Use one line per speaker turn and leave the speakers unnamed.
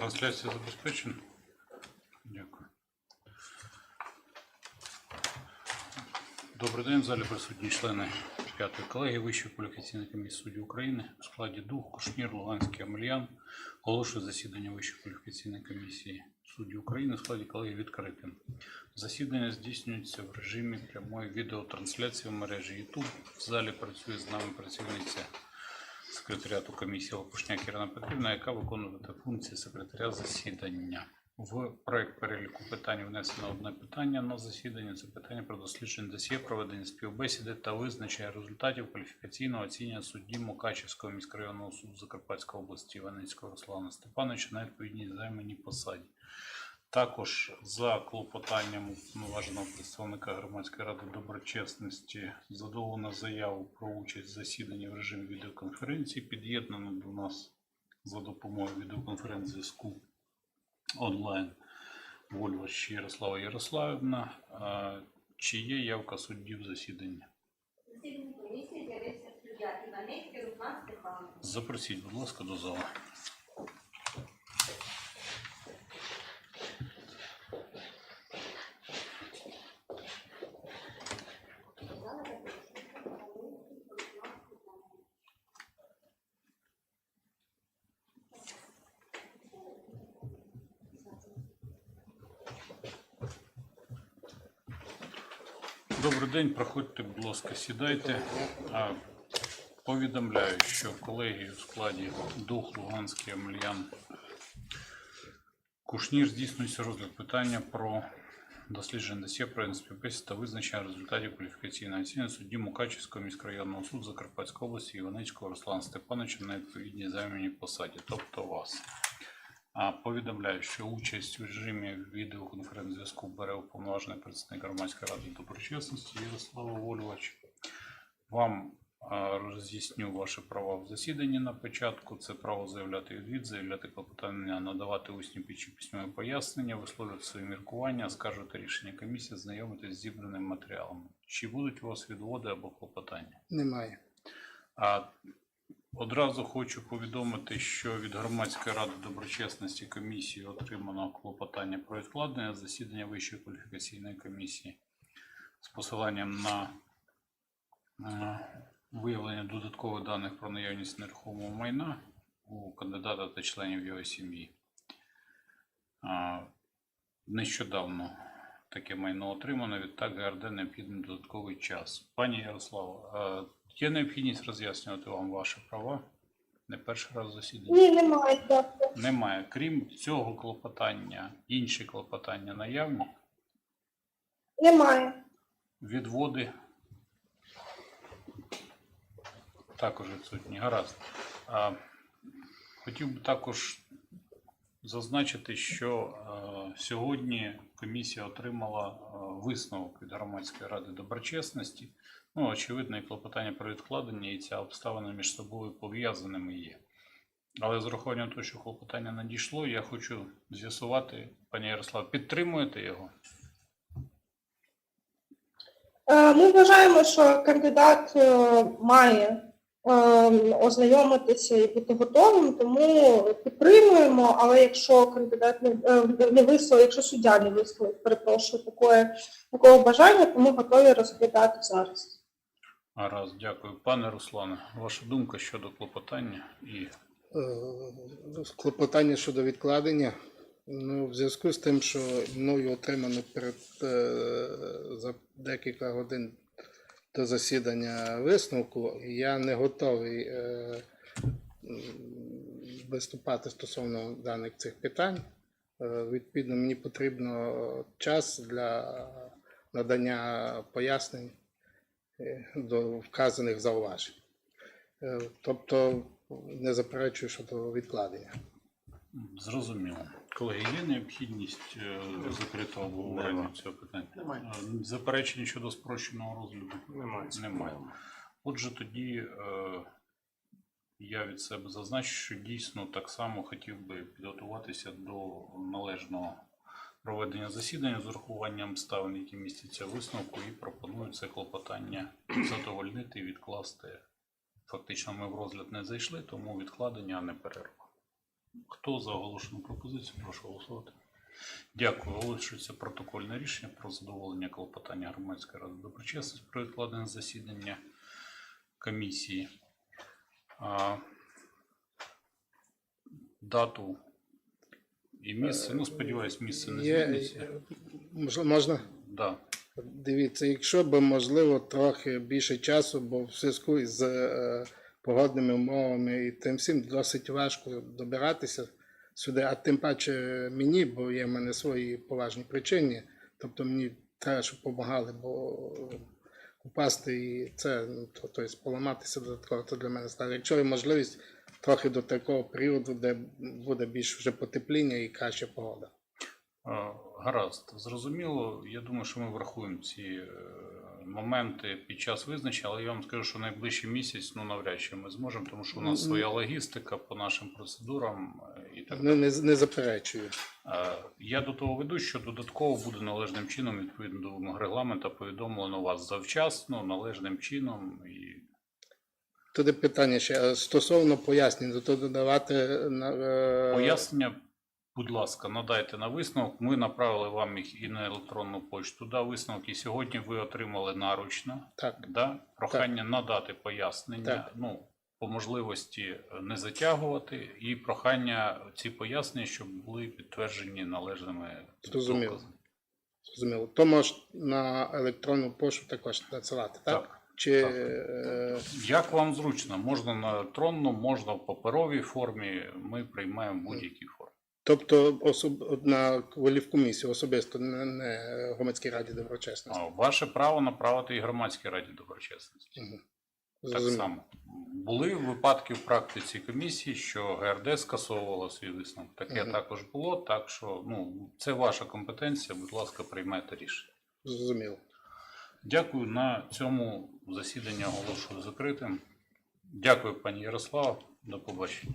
Трансляція забезпечена? Дякую. Добрий день. В залі присутні члени п'ятої колегії Вищої кваліфікаційної комісії суддів України у складі Дух, Кушнір, Луганський, Амельян. Оголошую засідання Вищої кваліфікаційної комісії суддів України у складі колегії відкритим. Засідання здійснюється в режимі прямої відеотрансляції в мережі YouTube. В залі працює з нами працівниця секретаріату комісії Лопушняк Ірина Петрівна, яка виконує функції секретаря засідання. В проект переліку питань внесено одне питання на засідання. Це питання про дослідження досьє, проведення співбесіди та визначення результатів кваліфікаційного оцінювання судді Мукачівського міськрайонного суду Закарпатської області Іваницького Руслана Степановича на відповідній займаній посаді. Також за клопотанням уповноваженого представника громадської ради доброчесності задоволена заяву про участь в засіданні в режимі відеоконференції. Під'єднано до нас за допомогою відеоконференц-зв'язку онлайн Вольвач Ярослава Ярославівна. Чи є явка суддів засідання?
Засідання комісії з'явився суддя Руслан.
Запросіть, будь ласка, до залу. Добрий день, проходьте, будь ласка, сідайте. А, Повідомляю, що колегії у складі Дух, Луганський, Амельян, Кушнір здійснюється розгляд питання про дослідження досьє про співбесід та визначення результатів кваліфікаційної оцінки судді Мукачівського міськрайонного суду Закарпатської області Іваницького Руслана Степановича на відповідній займаній посаді, тобто вас. Повідомляю, що участь у режимі відеоконференц-зв'язку бере уповноважений представник громадської ради доброчесності Ярослава Вольвач. Вам роз'ясню ваші права в засіданні на початку. Це право заявляти відвід, заявляти клопотання, надавати усні під- чи письмові пояснення, висловлювати свої міркування, скаржувати рішення комісії, знайомитись з зібраними матеріалами. Чи будуть у вас відводи або клопотання?
Немає.
А одразу хочу повідомити, що від громадської ради доброчесності комісії отримано клопотання про відкладення засідання Вищої кваліфікаційної комісії з посиланням на е, виявлення додаткових даних про наявність нерухомого майна у кандидата та членів його сім'ї. Нещодавно таке майно отримано, відтак ГРД необхідний додатковий час. Пані Ярославо, а є необхідність роз'яснювати вам ваші права? Не перший раз засідання?
Ні, немає, дякую.
Немає. Крім цього клопотання, інші клопотання наявні,
Немає.
відводи також відсутні. Гаразд. А, хотів би також зазначити, що е, сьогодні комісія отримала е, висновок від громадської ради доброчесності. Ну, очевидно, і клопотання про відкладення, і ця обставина між собою пов'язаними є. Але з урахуванням того, що клопотання надійшло, я хочу з'ясувати, пані Ярослав, підтримуєте його?
Е, Ми вважаємо, що кандидат має ознайомитися і бути готовим, тому підтримуємо, але якщо кандидат не, е, не висловив, якщо суддя не висловить, перепрошую, такое, такого бажання, то ми готові розглядати зараз.
Гаразд, дякую. Пане Руслане, ваша думка щодо клопотання і
Е, Клопотання щодо відкладення. Ну, в зв'язку з тим, що мною отримано перед, е, за декілька годин до засідання висновку, я не готовий е, виступати стосовно даних цих питань. Е, Відповідно, мені потрібно час для надання пояснень е, до вказаних зауважень. Тобто не заперечую щодо відкладення.
зрозуміло. Колеги, є необхідність е, закритого обговорення цього питання?
Немає.
Е, Заперечень щодо спрощеного розгляду?
Немає.
Немає. Отже, тоді е, я від себе зазначу, що дійсно так само хотів би підготуватися до належного проведення засідання з урахуванням обставин, які містяться в висновку, і пропоную це клопотання задовольнити і відкласти. Фактично, ми в розгляд не зайшли, тому відкладення, а не перерва. Хто за оголошену пропозицію? Прошу голосувати. Дякую. Оголошується протокольне рішення про задоволення клопотання громадської ради доброчесності про відкладене засідання комісії. А, дату і місце. Ну, сподіваюсь, місце не зміниться.
мож- можна?
Да.
Дивіться, якщо б можливо трохи більше часу, бо в зв'язку із е, погодними умовами і тим всім досить важко добиратися сюди, а тим паче мені, бо є в мене свої поважні причини. Тобто мені треба, щоб допомагали, бо упасти і це, ну, то, тобто поламатися додатково, то для мене стане. Якщо є можливість трохи до такого періоду, де буде більш вже потепління і краща погода.
Е, Гаразд, зрозуміло. Я думаю, що ми врахуємо ці е, моменти під час визначення, але я вам скажу, що найближчий місяць ну навряд чи ми зможемо, тому що у нас своя логістика по нашим процедурам е, і так
Ну, не, не заперечую.
Е, Я до того веду, що додатково буде належним чином, відповідно до вимог регламенту, повідомлено вас завчасно, належним чином. І
Туди питання ще стосовно пояснень, то додавати на е,
пояснення, будь ласка, надайте на висновок. Ми направили вам їх і на електронну почту. Да, висновок, і сьогодні ви отримали наручно.
Так,
Да? Прохання надати пояснення.
Так.
Ну, по можливості е, не затягувати, і прохання ці пояснення, щоб були підтверджені належними
Зрозуміло.
доказами.
зрозуміло. То можеш на електронну пошту також надсилати, так?
Так.
Чи
Так.
е,
Як вам зручно? Можна на електронну, можна в паперовій формі. Ми приймаємо будь-які форми.
Тобто особ... на комісії особисто, не, не громадській раді доброчесності?
А, Ваше право направити і громадській раді доброчесності. Так
Зрозуміло.
само. Були випадки в практиці комісії, що ГРД скасовувала свій висновок. Таке
також
також було, так що ну, це ваша компетенція. Будь ласка, приймайте рішення.
Зрозуміло.
Дякую. На цьому засідання оголошую закритим. Дякую, пані Ярослава. До побачення.